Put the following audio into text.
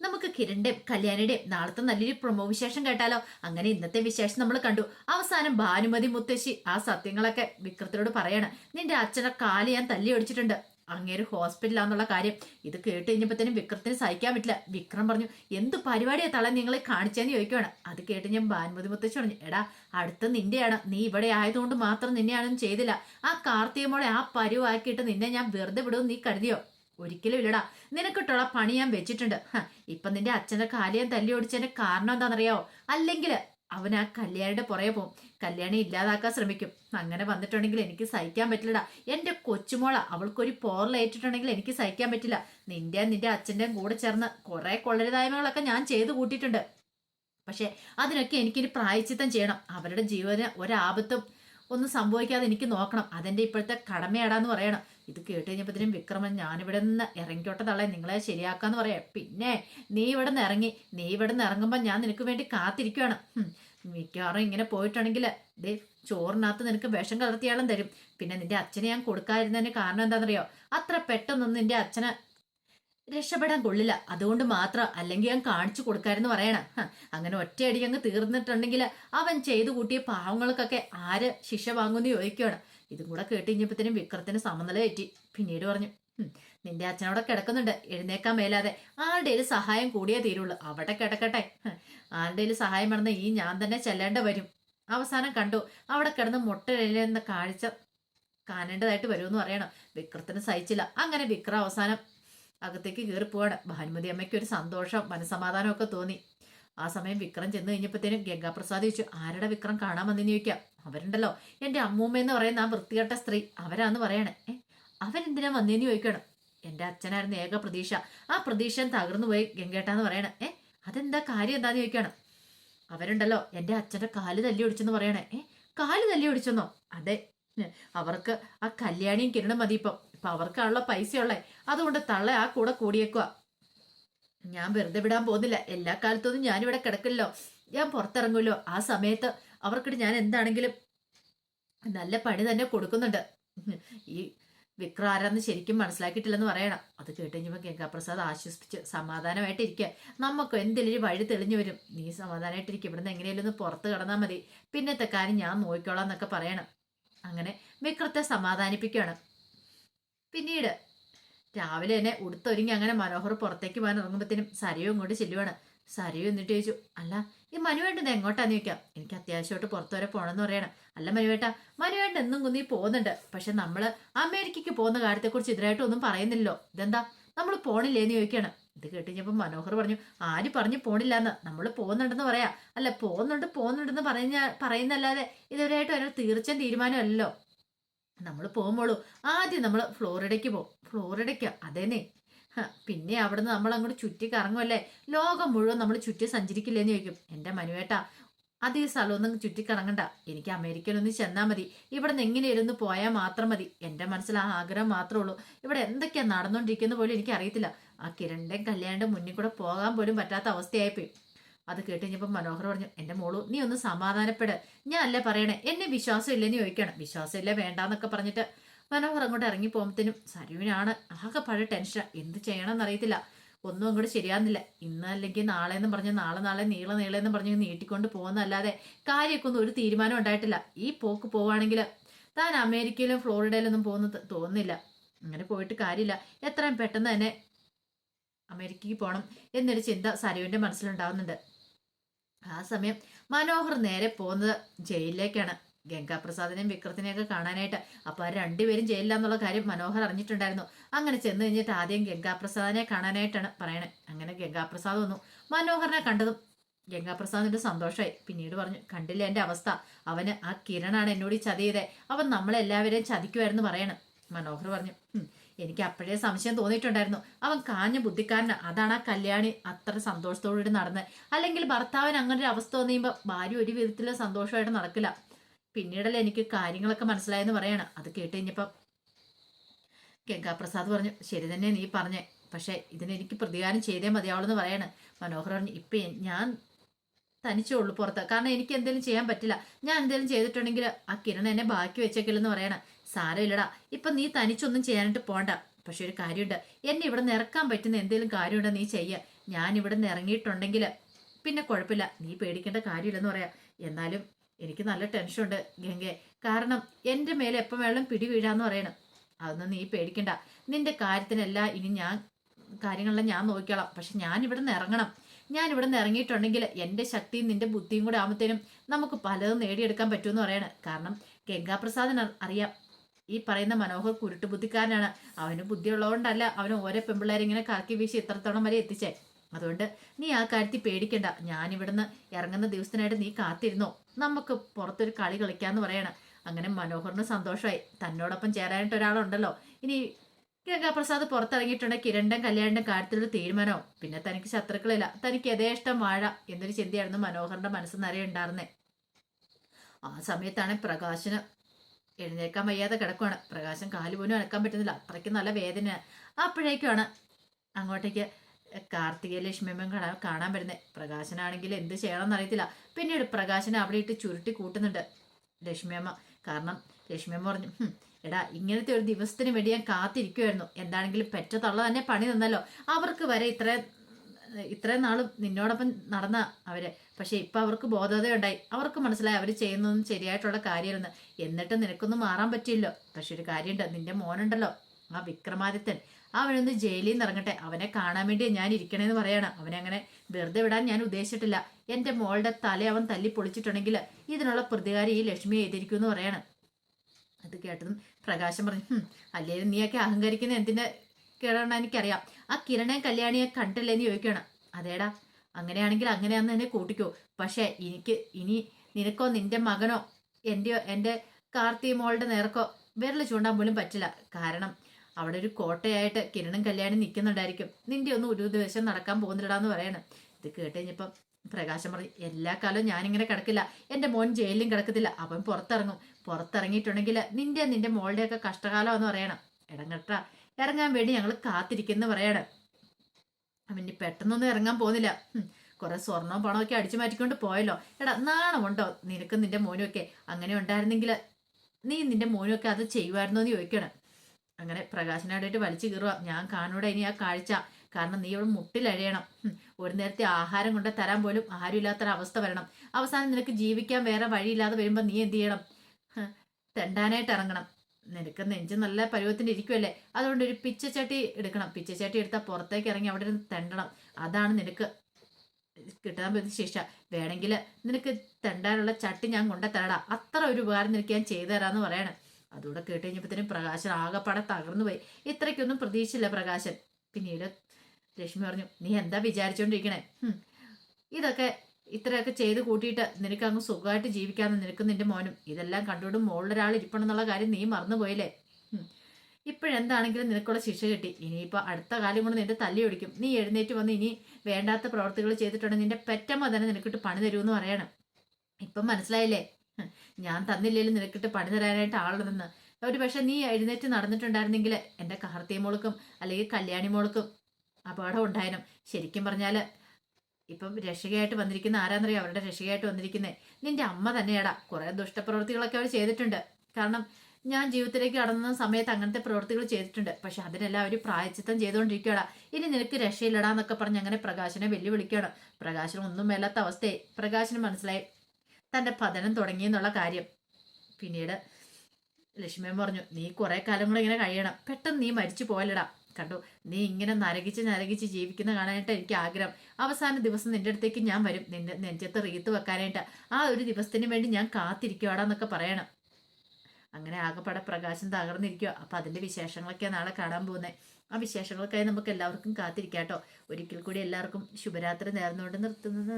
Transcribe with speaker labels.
Speaker 1: നമുക്ക് കിരണിന്റെയും കല്യാണിയുടെയും നാളത്തെ നല്ലൊരു പ്രൊമോ വിശേഷം കേട്ടാലോ? അങ്ങനെ ഇന്നത്തെ വിശേഷം നമ്മൾ കണ്ടു. അവസാനം ഭാനുമതി മുത്തശ്ശി ആ സത്യങ്ങളൊക്കെ വിക്രത്തിനോട് പറയാണ്. നിന്റെ അച്ഛനെ കാൽ ഞാൻ തല്ലി ഒടിച്ചിട്ടുണ്ട്. അങ്ങേര് ഹോസ്പിറ്റലാന്നുള്ള കാര്യം. ഇത് കേട്ട് കഴിഞ്ഞപ്പോഴത്തേനും വിക്രത്തിന് സഹിക്കാൻ പറ്റില്ല. വിക്രം പറഞ്ഞു എന്ത് പരിപാടിയാ തള നിങ്ങളെ കാണിച്ചെന്ന് ചോദിക്കുവാണ്. അത് കേട്ട് ഞാൻ ഭാനുമതി മുത്തശ്ശി പറഞ്ഞു എടാ അടുത്ത നിന്റെയാണ് നീ ഇവിടെ ആയതുകൊണ്ട് മാത്രം നിന്നെയാണെന്ന് ചെയ്തില്ല. ആ കാർത്തികമോളെ ആ പരുവാക്കിയിട്ട് നിന്നെ ഞാൻ വെറുതെ വിടുമെന്ന് നീ കരുതിയോ? ഒരിക്കലും ഇല്ലടാ. നിനക്കിട്ടുള്ള പണി ഞാൻ വെച്ചിട്ടുണ്ട്. ഇപ്പൊ നിന്റെ അച്ഛന്റെ കാലിയം തല്ലി ഓടിച്ചതിന്റെ കാരണം എന്താണെന്നറിയാവോ അല്ലെങ്കിൽ അവൻ ആ കല്യാണിയുടെ പുറകെ പോകും കല്യാണി ഇല്ലാതാക്കാൻ ശ്രമിക്കും. അങ്ങനെ വന്നിട്ടുണ്ടെങ്കിൽ എനിക്ക് സഹിക്കാൻ പറ്റില്ലടാ. എന്റെ കൊച്ചുമോള അവൾക്കൊരു പോറലേറ്റിട്ടുണ്ടെങ്കിൽ എനിക്ക് സഹിക്കാൻ പറ്റില്ല. നിന്റെ നിന്റെ അച്ഛന്റെയും കൂടെ ചേർന്ന് കുറെ കൊള്ളരുതായ്മകളൊക്കെ ഞാൻ ചെയ്തു കൂട്ടിയിട്ടുണ്ട്. പക്ഷെ അതിനൊക്കെ എനിക്കിനി പ്രായച്ചിത്തം ചെയ്യണം. അവരുടെ ജീവന് ഒരാപത്തും ഒന്നും സംഭവിക്കാതെ എനിക്ക് നോക്കണം. അതെന്റെ ഇപ്പോഴത്തെ കടമയാടാന്ന് പറയണം. ഇത് കേട്ട് കഴിഞ്ഞപ്പോഴത്തേനും വിക്രമൻ ഞാനിവിടെ നിന്ന് ഇറങ്ങിക്കോട്ടെ തള്ളേ നിങ്ങളെ ശരിയാക്കാന്ന് പറയാം. പിന്നെ നീ ഇവിടെ നിന്ന് ഇറങ്ങി നീ ഇവിടെ നിന്ന് ഇറങ്ങുമ്പോൾ ഞാൻ നിനക്ക് വേണ്ടി കാത്തിരിക്കുകയാണ് മിക്കവാറും ഇങ്ങനെ പോയിട്ടുണ്ടെങ്കിൽ ദേ ചോറിനകത്ത് നിനക്ക് വിഷം കലർത്തിയാളും തരും. പിന്നെ നിന്റെ അച്ഛനെ ഞാൻ കൊടുക്കാതിരുന്നതിന് കാരണം എന്താണെന്നറിയോ? അത്ര പെട്ടെന്നൊന്നും നിന്റെ അച്ഛന് രക്ഷപ്പെടാൻ കൊള്ളില്ല. അതുകൊണ്ട് മാത്രം അല്ലെങ്കിൽ ഞാൻ കാണിച്ചു കൊടുക്കാരെന്ന് പറയണം. അങ്ങനെ ഒറ്റയടി അങ്ങ് തീർന്നിട്ടുണ്ടെങ്കിൽ അവൻ ചെയ്തു കൂട്ടിയ പാവങ്ങൾക്കൊക്കെ ആര് ശിക്ഷ വാങ്ങുമെന്ന് ചോദിക്കുകയാണ് ഇതും കൂടെ കേട്ട് കഴിഞ്ഞപ്പോഴത്തേനും വിക്രത്തിന് സമനില തെറ്റി. പിന്നീട് പറഞ്ഞു "ഹും, നിന്റെ അച്ഛനവിടെ കിടക്കുന്നുണ്ട് എഴുന്നേക്കാൻ മേലാതെ. ആരുടെയും സഹായം കൂടിയേ തീരുള്ളൂ. അവിടെ കിടക്കട്ടെ. ആരുടെയും സഹായം വേണമെന്ന് ഈ ഞാൻ തന്നെ ചെല്ലേണ്ട വരും. അവസാനം കണ്ടു അവിടെ കിടന്ന് മുട്ടയിലെന്ന കാഴ്ച കാണേണ്ടതായിട്ട് വരുമെന്ന് പറയണം. വിക്രത്തിന് സഹിച്ചില്ല. അങ്ങനെ വിക്രം അവസാനം അകത്തേക്ക് കയറിപ്പോവാണ്. ഭാനുമതി അമ്മയ്ക്ക് ഒരു സന്തോഷം മനസ്സമാധാനമൊക്കെ തോന്നി. ആ സമയം വിക്രം ചെന്ന് കഴിഞ്ഞപ്പോഴത്തേനും ഗംഗാപ്രസാദ് ചോദിച്ചു ആരുടെ വിക്രം കാണാൻ വന്നെന്ന് ചോദിക്കാം? അവരുണ്ടല്ലോ. എന്റെ അമ്മൂമ്മ എന്ന് പറയുന്ന ആ വൃത്തികെട്ട സ്ത്രീ അവരാന്ന് പറയണേ. അവരെന്തിനാ വന്നേന്ന് ചോദിക്കണം? എന്റെ അച്ഛനായിരുന്നു ഏക പ്രതീക്ഷ. ആ പ്രതീക്ഷ തകർന്നു പോയി ഗംഗേട്ടാന്ന് പറയണേ. ഏ അതെന്താ കാര്യം എന്താന്ന് ചോദിക്കണം? അവരുണ്ടല്ലോ. എന്റെ അച്ഛന്റെ കാൽ തല്ലി ഒടിച്ചെന്ന് പറയണേ. ഏ കാൽ തല്ലി ഒടിച്ചെന്നോ? അതെ. അവർക്ക് ആ കല്യാണിയും കിരണം മതി ഇപ്പം. ഇപ്പം അവർക്കാണല്ലോ പൈസയുള്ളേ. അതുകൊണ്ട് തള്ള ആ കൂടെ കൂടിയേക്കുക ഞാൻ വെറുതെ വിടാൻ പോകുന്നില്ല. എല്ലാ കാലത്തൊന്നും ഞാനിവിടെ കിടക്കില്ലല്ലോ. ഞാൻ പുറത്തിറങ്ങുമല്ലോ. ആ സമയത്ത് അവർക്കിട്ട് ഞാൻ എന്താണെങ്കിലും നല്ല പണി തന്നെ കൊടുക്കുന്നുണ്ട്. ഈ വിക്രം ആരാന്ന് ശരിക്കും മനസ്സിലാക്കിയിട്ടില്ലെന്ന് പറയണം. അത് കേട്ട് കഴിഞ്ഞപ്പോൾ ഗംഗാപ്രസാദ് ആശ്വസിപ്പിച്ച് സമാധാനമായിട്ടിരിക്കുക നമുക്ക് എന്തെങ്കിലും വഴി തെളിഞ്ഞു വരും. നീ സമാധാനമായിട്ടിരിക്കും. ഇവിടുന്ന് എങ്ങനെയാലും ഒന്ന് പുറത്ത് കടന്നാൽ മതി. പിന്നത്തെ കാര്യം ഞാൻ നോക്കിക്കോളാം എന്നൊക്കെ പറയണം. അങ്ങനെ വിക്രത്തെ സമാധാനിപ്പിക്കുകയാണ് പിന്നീട് രാവിലെ തന്നെ ഉടുത്തൊരുങ്ങി അങ്ങനെ മനോഹർ പുറത്തേക്ക് പോകാൻ ഇറങ്ങുമ്പോഴത്തേനും സരയും ഇങ്ങോട്ട് ചെല്ലുവാണ്. സരയു എന്നിട്ട് ചോദിച്ചു അല്ല ഈ മനുവേട്ടൻ എങ്ങോട്ടാന്ന് ചോദിക്കാം? എനിക്ക് അത്യാവശ്യമായിട്ട് പുറത്തു വരെ പോകണമെന്ന് പറയണം. അല്ല മനുവേട്ട മനുവേട്ടൻ എന്നും കുന്നി പോകുന്നുണ്ട്. പക്ഷെ നമ്മൾ അമേരിക്കയ്ക്ക് പോകുന്ന കാര്യത്തെക്കുറിച്ച് ഇതിനായിട്ട് ഒന്നും പറയുന്നില്ലല്ലോ. ഇതെന്താ? നമ്മൾ പോണില്ലേന്ന് ചോദിക്കുകയാണ് ഇത് കേട്ടുകഴിഞ്ഞപ്പോൾ മനോഹർ പറഞ്ഞു ആര് പറഞ്ഞു പോണില്ലാന്ന്? നമ്മൾ പോകുന്നുണ്ടെന്ന് പറയാം. അല്ല പോകുന്നുണ്ട് പോകുന്നുണ്ടെന്ന് പറഞ്ഞ പറയുന്നല്ലാതെ ഇതുവരെയായിട്ട് ഒരു തീർച്ചയായും തീരുമാനമല്ലല്ലോ. നമ്മൾ പോകുമ്പോഴും ആദ്യം നമ്മൾ ഫ്ലോറിഡയ്ക്ക് പോകും. ഫ്ലോറിഡയ്ക്ക് അതേനെ പിന്നെ അവിടുന്ന് നമ്മൾ അങ്ങോട്ട് ചുറ്റി കറങ്ങുമല്ലേ ലോകം മുഴുവൻ നമ്മൾ ചുറ്റി സഞ്ചരിക്കില്ലേന്ന് ചോദിക്കും. എന്റെ മനുവേട്ട അതേ സ്ഥലമൊന്നും ചുറ്റി കറങ്ങണ്ട. എനിക്ക് അമേരിക്കയിലൊന്ന് ചെന്നാൽ മതി. ഇവിടെ നിന്ന് എങ്ങനെ ഇരുന്ന് പോയാൽ മാത്രം മതി. എന്റെ മനസ്സിൽ ആ ആഗ്രഹം മാത്രമേ ഉള്ളൂ. ഇവിടെ എന്തൊക്കെയാണ് നടന്നുകൊണ്ടിരിക്കുന്നത് പോലും എനിക്കറിയത്തില്ല. ആ കിരണിന്റെയും കല്യാണിന്റെ മുന്നിൽ കൂടെ പോകാൻ പോലും പറ്റാത്ത അവസ്ഥയായിപ്പോയി. അത് കേട്ട് കഴിഞ്ഞപ്പോൾ മനോഹർ പറഞ്ഞു എന്റെ മോളു നീ ഒന്ന് സമാധാനപ്പെട്. ഞാൻ അല്ലേ പറയണേ? എന്നെ വിശ്വാസം ഇല്ലെന്ന് ചോദിക്കണം. വിശ്വാസം ഇല്ല വേണ്ടാന്നൊക്കെ പറഞ്ഞിട്ട് മനോഹർ അങ്ങോട്ട് ഇറങ്ങി പോകുമ്പത്തേനും സരുവിനാണ് ആകെ പഴയ ടെൻഷൻ എന്ത് ചെയ്യണമെന്ന് അറിയത്തില്ല ഒന്നും അങ്ങോട്ട് ശരിയാകുന്നില്ല ഇന്നല്ലെങ്കിൽ നാളെ എന്ന് പറഞ്ഞ് നാളെ നാളെ നീളെ നീളെ എന്ന് പറഞ്ഞ് നീട്ടിക്കൊണ്ട് പോകുന്നതല്ലാതെ കാര്യമൊക്കെ ഒന്നും ഒരു തീരുമാനം ഉണ്ടായിട്ടില്ല. ഈ പോക്ക് പോവാണെങ്കിൽ താൻ അമേരിക്കയിലും ഫ്ലോറിഡയിലൊന്നും പോകുന്നത് തോന്നുന്നില്ല. അങ്ങനെ പോയിട്ട് കാര്യമില്ല. എത്രയും പെട്ടെന്ന് തന്നെ അമേരിക്കയ്ക്ക് പോകണം എന്നൊരു ചിന്ത സരുവിന്റെ മനസ്സിലുണ്ടാവുന്നുണ്ട്. ആ സമയം മനോഹർ നേരെ പോകുന്നത് ജയിലിലേക്കാണ്. ഗംഗാപ്രസാദിനെയും വിക്രത്തിനെയൊക്കെ കാണാനായിട്ട്. അപ്പൊ ആ രണ്ടുപേരും ജയിലിലാന്നുള്ള കാര്യം മനോഹർ അറിഞ്ഞിട്ടുണ്ടായിരുന്നു. അങ്ങനെ ചെന്ന് കഴിഞ്ഞിട്ട് ആദ്യം ഗംഗാപ്രസാദിനെ കാണാനായിട്ടാണ് പറയണേ. അങ്ങനെ ഗംഗാപ്രസാദ് വന്നു. മനോഹറിനെ കണ്ടതും ഗംഗാപ്രസാദിന്റെ സന്തോഷമായി. പിന്നീട് പറഞ്ഞു കണ്ടില്ല എന്റെ അവസ്ഥ? അവന് ആ കിരണാണ് എന്നോട് ചതിയതേ അവൻ നമ്മളെല്ലാവരെയും ചതിക്കുമായിരുന്നു പറയണം. മനോഹർ പറഞ്ഞു "ഹും, എനിക്ക് അപ്പോഴേ സംശയം തോന്നിയിട്ടുണ്ടായിരുന്നു. അവൻ കാഞ്ഞ ബുദ്ധിക്കാരന്. അതാണ് ആ കല്യാണി അത്ര സന്തോഷത്തോടുകൂടി നടന്നത് അല്ലെങ്കിൽ ഭർത്താവിന് അങ്ങനെ ഒരു അവസ്ഥ തോന്നിയുമ്പോൾ ഭാര്യ ഒരു വിധത്തിലും സന്തോഷമായിട്ട് നടക്കില്ല. പിന്നീടല്ലേ എനിക്ക് കാര്യങ്ങളൊക്കെ മനസ്സിലായെന്ന് പറയാണ്. അത് കേട്ട് കഴിഞ്ഞപ്പം ഗംഗാപ്രസാദ് പറഞ്ഞു ശരി തന്നെ നീ പറഞ്ഞേ. പക്ഷേ ഇതിനെനിക്ക് പ്രതികാരം ചെയ്തേ മതിയാവുള്ളൂ എന്ന് പറയാണ്. മനോഹർ പറഞ്ഞു ഇപ്പൊ ഞാൻ തനിച്ചേ ഉള്ളൂ പുറത്ത്. കാരണം എനിക്ക് എന്തെങ്കിലും ചെയ്യാൻ പറ്റില്ല. ഞാൻ എന്തെങ്കിലും ചെയ്തിട്ടുണ്ടെങ്കിൽ ആ കിരൺ എന്നെ ബാക്കി വെച്ചേക്കില്ലെന്ന് പറയണം. സാരമില്ലടാ. ഇപ്പൊ നീ തനിച്ചൊന്നും ചെയ്യാനായിട്ട് പോണ്ട. പക്ഷെ ഒരു കാര്യമുണ്ട്. എന്നെ ഇവിടെ നിന്ന് ഇറക്കാൻ പറ്റുന്ന എന്തെങ്കിലും കാര്യമുണ്ടോ നീ ചെയ്യുക ഞാൻ ഇവിടെ നിന്ന് ഇറങ്ങിയിട്ടുണ്ടെങ്കിൽ പിന്നെ കുഴപ്പമില്ല. നീ പേടിക്കേണ്ട കാര്യമില്ലെന്ന് പറയാം. എന്നാലും എനിക്ക് നല്ല ടെൻഷനുണ്ട് ഗംഗെ. കാരണം എന്റെ മേലെ എപ്പം വേണം പിടി വീഴാന്ന് പറയണം. അതൊന്നും നീ പേടിക്കണ്ട. നിന്റെ കാര്യത്തിനെല്ലാം ഇനി ഞാൻ കാര്യങ്ങളെല്ലാം ഞാൻ നോക്കിക്കോളാം. പക്ഷെ ഞാൻ ഇവിടെ നിന്ന് ഇറങ്ങണം. ഞാൻ ഇവിടെ നിന്ന് ഇറങ്ങിയിട്ടുണ്ടെങ്കിൽ എന്റെ ശക്തിയും നിന്റെ ബുദ്ധിയും കൂടെ ആകുമ്പോഴത്തേനും നമുക്ക് പലതും നേടിയെടുക്കാൻ പറ്റുമെന്ന് പറയണം. കാരണം ഗംഗാപ്രസാദിന് അറിയാം. ഈ പറയുന്ന മനോഹർ കുരുട്ട് ബുദ്ധിക്കാരനാണ് അവന് ബുദ്ധിയുള്ളതുകൊണ്ടല്ല അവന് ഓരോ പെമ്പിള്ളേരെ ഇങ്ങനെ കറക്കി വീശി ഇത്രത്തോളം വരെ എത്തിച്ചേ. അതുകൊണ്ട് നീ ആ കാര്യത്തിൽ പേടിക്കണ്ട. ഞാനിവിടുന്ന് ഇറങ്ങുന്ന ദിവസത്തിനായിട്ട് നീ കാത്തിരുന്നോ? നമുക്ക് പുറത്തൊരു കളി കളിക്കാന്ന് പറയണം. അങ്ങനെ മനോഹറിന് സന്തോഷമായി. തന്നോടൊപ്പം ചേരാനായിട്ട് ഒരാളുണ്ടല്ലോ. ഇനി ഗംഗാപ്രസാദ് പുറത്തിറങ്ങിയിട്ടുണ്ട് കിരണ്ടും കല്യാണിന്റെ കാര്യത്തിലൊരു തീരുമാനവും പിന്നെ തനിക്ക് ശത്രുക്കളില്ല. തനിക്ക് യഥേഷ്ടം വാഴ എന്നൊരു ചിന്തയായിരുന്നു മനോഹറിന്റെ മനസ്സ് നിറയെ ഉണ്ടായിരുന്നേ. ആ സമയത്താണ് പ്രകാശന് എഴുന്നേക്കാൻ വയ്യാതെ കിടക്കുവാണ്. പ്രകാശം കാൽ പോലും അനക്കാൻ പറ്റുന്നില്ല. അത്രയ്ക്ക് നല്ല വേദന അപ്പോഴേക്കുമാണ് അങ്ങോട്ടേക്ക് കാർത്തിക ലക്ഷ്മിയമ്മയും കാണാൻ കാണാൻ വരുന്നത് പ്രകാശനാണെങ്കിൽ എന്ത് ചെയ്യണമെന്ന് അറിയത്തില്ല. പിന്നീട് പ്രകാശനെ അവിടെ ഇട്ട് ചുരുട്ടി കൂട്ടുന്നുണ്ട് ലക്ഷ്മിയമ്മ. കാരണം ലക്ഷ്മിയമ്മ പറഞ്ഞു എടാ ഇങ്ങനത്തെ ഒരു ദിവസത്തിന് വേണ്ടി ഞാൻ കാത്തിരിക്കുമായിരുന്നു എന്താണെങ്കിലും പെറ്റ തള്ള തന്നെ പണി നിന്നല്ലോ അവർക്ക് വരെ ഇത്ര ഇത്രയും നാളും നിന്നോടൊപ്പം നടന്ന അവർ. പക്ഷെ ഇപ്പൊ അവർക്ക് ബോധതയുണ്ടായി. അവർക്ക് മനസ്സിലായി അവർ ചെയ്യുന്നതൊന്നും ശരിയായിട്ടുള്ള കാര്യമെന്ന് എന്നിട്ടും നിനക്കൊന്നും മാറാൻ പറ്റില്ലോ പക്ഷെ ഒരു കാര്യമുണ്ട്. നിന്റെ മോനുണ്ടല്ലോ ആ വിക്രമാദിത്യൻ. അവനൊന്ന് ജയിലിൽ നിന്ന് ഇറങ്ങട്ടെ. അവനെ കാണാൻ വേണ്ടി ഞാൻ ഇരിക്കണേന്ന് പറയണം. അവനെ അങ്ങനെ വെറുതെ വിടാൻ ഞാൻ ഉദ്ദേശിച്ചിട്ടില്ല. എന്റെ മോളുടെ തല അവൻ തല്ലി പൊളിച്ചിട്ടുണ്ടെങ്കിൽ ഇതിനുള്ള പ്രതികാരം ഈ ലക്ഷ്മി ചെയ്തിരിക്കും എന്ന് പറയണം. അത് കേട്ടതും പ്രകാശം പറഞ്ഞു അല്ലേ നീയൊക്കെ അഹങ്കരിക്കുന്ന എന്തിന്റെ കേടാണ് എനിക്കറിയാം. ആ കിരണെ കല്യാണിയെ കണ്ടില്ലേ എന്ന് ചോദിക്കണം അതേടാ അങ്ങനെയാണെങ്കിൽ അങ്ങനെയാന്ന് തന്നെ കൂട്ടിക്കോ. പക്ഷേ എനിക്ക് ഇനി നിനക്കോ നിന്റെ മകനോ എന്റെയോ എന്റെ കാർത്തി മോളുടെ നേർക്കോ വിരൽ ചൂണ്ടാൻ പോലും പറ്റില്ല. കാരണം അവിടെ ഒരു കോട്ടയായിട്ട് കിരണും കല്യാണി നിൽക്കുന്നുണ്ടായിരിക്കും. നിന്റെ ഒന്നും ഒരു ദിവസം നടക്കാൻ പോകുന്നില്ലടാന്ന് പറയണം. ഇത് കേട്ട് കഴിഞ്ഞപ്പം പ്രകാശം പറഞ്ഞു എല്ലാ കാലവും ഞാനിങ്ങനെ കിടക്കില്ല. എന്റെ മോൻ ജയിലിലും കിടക്കത്തില്ല. അവൻ പുറത്തിറങ്ങും. പുറത്തിറങ്ങിയിട്ടുണ്ടെങ്കിൽ നിന്റെ നിന്റെ മോളുടെയൊക്കെ കഷ്ടകാലം എന്ന് പറയണം ഇടങ്ങട്ട ഇറങ്ങാൻ വേണ്ടി ഞങ്ങൾ കാത്തിരിക്കുന്നു പറയണം. അവൻ ഇനി പെട്ടെന്നൊന്നും ഇറങ്ങാൻ പോകുന്നില്ല. കുറേ സ്വർണവും പണവും ഒക്കെ അടിച്ചു മാറ്റിക്കൊണ്ട് പോയല്ലോ. എടാ നാണമുണ്ടോ നിനക്കും നിന്റെ മോനും ഒക്കെ അങ്ങനെ ഉണ്ടായിരുന്നെങ്കിൽ നീ നിന്റെ മോനും ഒക്കെ അത് ചെയ്യുമായിരുന്നോ എന്ന് ചോദിക്കണം. അങ്ങനെ പ്രകാശനായിട്ട് വലിച്ചു കീറുക ഞാൻ കാണൂടെ ഇനി ആ കാഴ്ച. കാരണം നീ ഇവിടെ മുട്ടിലഴയണം ഒരു നേരത്തെ ആഹാരം കൊണ്ട് തരാൻ പോലും ആരുമില്ലാത്തൊരവസ്ഥ വരണം. അവസാനം നിനക്ക് ജീവിക്കാൻ വേറെ വഴിയില്ലാതെ വരുമ്പോൾ നീ എന്ത് ചെയ്യണം? തെണ്ടാനായിട്ട് ഇറങ്ങണം. നിനക്ക് നെഞ്ച് നല്ല പരുവത്തിന് ഇരിക്കുമല്ലേ അതുകൊണ്ട് ഒരു പിച്ചച്ചട്ടി എടുക്കണം. പിച്ചച്ചട്ടി എടുത്താൽ പുറത്തേക്ക് ഇറങ്ങി അവിടെ നിന്ന് തെണ്ടണം. അതാണ് നിനക്ക് കിട്ടാൻ പറ്റുന്ന ശിക്ഷ. വേണമെങ്കിൽ നിനക്ക് തെണ്ടാനുള്ള ചട്ടി ഞാൻ കൊണ്ടു തരടാ അത്ര ഒരു ഉപകാരം നിനക്ക് ഞാൻ ചെയ്തു തരാമെന്ന് പറയണം. അതുകൂടെ കേട്ട് കഴിഞ്ഞപ്പോഴത്തേനും പ്രകാശൻ ആകെപ്പാടെ തകർന്നു പോയി. ഇത്രയ്ക്കൊന്നും പ്രതീക്ഷിച്ചില്ല പ്രകാശൻ. പിന്നീട് ലക്ഷ്മി പറഞ്ഞു നീ എന്താ വിചാരിച്ചോണ്ടിരിക്കണേ? ഇതൊക്കെ ഇത്രയൊക്കെ ചെയ്ത് കൂട്ടിയിട്ട് നിനക്ക് അങ്ങ് സുഖമായിട്ട് ജീവിക്കാമെന്ന് നിനക്കും നിന്റെ മോനും. ഇതെല്ലാം കണ്ടുകൊണ്ട് മുകളിലൊരാൾ ഇരിപ്പണെന്നുള്ള കാര്യം നീ മറന്നുപോയില്ലേ. ഇപ്പോഴെന്താണെങ്കിലും നിനക്കുള്ള ശിക്ഷ കിട്ടി. ഇനിയിപ്പോൾ അടുത്ത കാലം കൊണ്ട് നിന്റെ തല്ലി ഒടിക്കും. നീ എഴുന്നേറ്റ് വന്ന് ഇനി വേണ്ടാത്ത പ്രവർത്തികൾ ചെയ്തിട്ടുണ്ടെങ്കിൽ നിന്റെ പെറ്റമ്മ തന്നെ നിനക്കിട്ട് പണി തരുമെന്ന് പറയണം. ഇപ്പം മനസ്സിലായില്ലേ? ഞാൻ തന്നില്ലേലും നിനക്കിട്ട് പണി തരാനായിട്ട് ആളുണ്ടെന്ന്. ഒരു പക്ഷെ നീ എഴുന്നേറ്റ് നടന്നിട്ടുണ്ടായിരുന്നെങ്കിൽ എന്റെ കാർത്തിയ മോൾക്കും അല്ലെങ്കിൽ കല്യാണി മോൾക്കും അപകടം ഉണ്ടായനും. ശരിക്കും പറഞ്ഞാൽ ഇപ്പം രക്ഷകയായിട്ട് വന്നിരിക്കുന്ന ആരാന്നറിയാം? അവരുടെ രക്ഷകയായിട്ട് വന്നിരിക്കുന്നത് നിന്റെ അമ്മ തന്നെയാടാ. കുറെ ദുഷ്ടപ്രവൃത്തികളൊക്കെ അവർ ചെയ്തിട്ടുണ്ട്. കാരണം ഞാൻ ജീവിതത്തിലേക്ക് കടന്ന സമയത്ത് അങ്ങനത്തെ പ്രവൃത്തികൾ ചെയ്തിട്ടുണ്ട്. പക്ഷെ അതിനെല്ലാം അവർ പ്രായച്ചിത്തം ചെയ്തുകൊണ്ടിരിക്കുകയാണ്. ഇനി നിനക്ക് രക്ഷയില്ലടാന്നൊക്കെ പറഞ്ഞ് അങ്ങനെ പ്രകാശനെ വെല്ലുവിളിക്കുകയാണ്. പ്രകാശനം ഒന്നും മേലാത്ത അവസ്ഥയെ പ്രകാശന് മനസ്സിലായി തന്റെ പതനം തുടങ്ങിയെന്നുള്ള കാര്യം. പിന്നീട് ലക്ഷ്മിയും പറഞ്ഞു നീ കുറെ കാലം കൂടെ ഇങ്ങനെ കഴിയണം. പെട്ടെന്ന് നീ മരിച്ചു പോയല്ലടാ. കണ്ടു. നീ ഇങ്ങനെ നരകിച്ച് നരകിച്ച് ജീവിക്കുന്ന കാണാനായിട്ട് എനിക്ക് ആഗ്രഹം. അവസാന ദിവസം നിന്റെ അടുത്തേക്ക് ഞാൻ വരും. നിന്റെ നെഞ്ചത്ത് റീത്ത് വെക്കാനായിട്ട്. ആ ഒരു ദിവസത്തിന് വേണ്ടി ഞാൻ കാത്തിരിക്കുവാടാന്നൊക്കെ പറയണം. അങ്ങനെ ആകെപ്പാടെ പ്രകാശം തകർന്നിരിക്കുക അപ്പൊ അതിന്റെ വിശേഷങ്ങളൊക്കെ നാളെ കാണാൻ പോകുന്നത് ആ വിശേഷങ്ങൾക്കായി നമുക്ക് എല്ലാവർക്കും കാത്തിരിക്കാം കേട്ടോ ഒരിക്കൽ കൂടി എല്ലാവർക്കും ശുഭരാത്രി നേർന്നുകൊണ്ട് നിർത്തുന്നത്